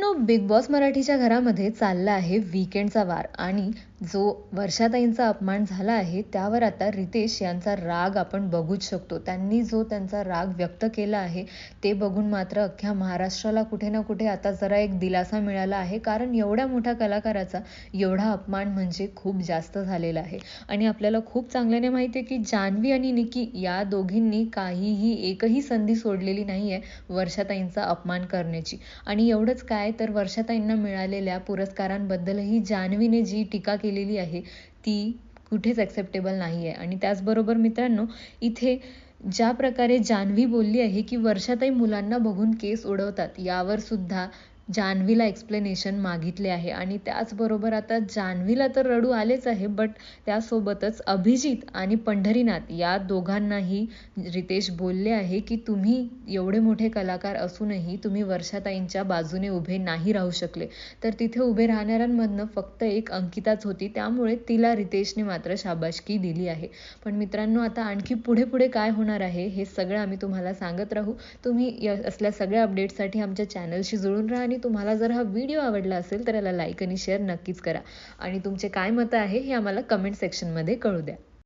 मित्रांनो big boss मराठीच्या घरामध्ये चालला आहे वीकेंडचा वार. आणि जो वर्षाताईंचा अपमान झाला आहे त्यावर आता रितेश यांचा राग आपण बघूच शकतो. त्यांनी जो त्यांचा राग व्यक्त केला आहे ते बघून मात्र अख्ख्या महाराष्ट्राला कुठे ना कुठे आता जरा एक दिलासा मिळाला आहे. कारण एवढ्या मोठ्या कलाकाराचा एवढा अपमान म्हणजे खूप जास्त झालेला आहे. आणि आपल्याला खूप चांगल्याने माहिती आहे की जान्हवी आणि निकी या दोघींनी काहीही एकही संधी सोडलेली नाही आहे वर्षाताईंचा अपमान करण्याची. आणि एवढंच काय तर वर्षाताईंना मिळालेल्या पुरस्कारांबद्दलही जान्हवीने जी टीका केली केलेली आहे ती कुठेच ॲक्सेप्टेबल नाही आहे आणि त्याचबरोबर मित्रांनो इथे ज्या प्रकारे जान्हवी बोलली आहे की वर्षाताई मुलांना बघून केस उडवतात यावर सुद्धा जान्हवीला एक्सप्लेनेशन मागितले आहे. आणि त्याचबरोबर आता जान्हवीला तर रडू आलेच आहे बट त्यासोबतच अभिजित आणि पंढरीनाथ या दोघांनाही रितेश बोलले आहे की तुम्ही एवढे मोठे कलाकार असूनही तुम्ही वर्षाताईंच्या बाजूने उभे नाही राहू शकले. तर तिथे उभे राहणाऱ्यांमधनं फक्त एक अंकिताच होती. त्यामुळे तिला रितेशने मात्र शाबाशकी दिली आहे. पण मित्रांनो आता आणखी पुढे पुढे काय होणार आहे हे सगळं आम्ही तुम्हाला सांगत राहू. तुम्ही असल्या सगळ्या अपडेट्ससाठी आमच्या चॅनलशी जुळून राहा आणि तुम्हाला जर हा व्हिडिओ आवडला असेल तर याला लाईक आणि शेअर नक्कीच करा. आणि तुमचे काय मतं आहे हे आम्हाला कमेंट सेक्शनमध्ये कळू द्या.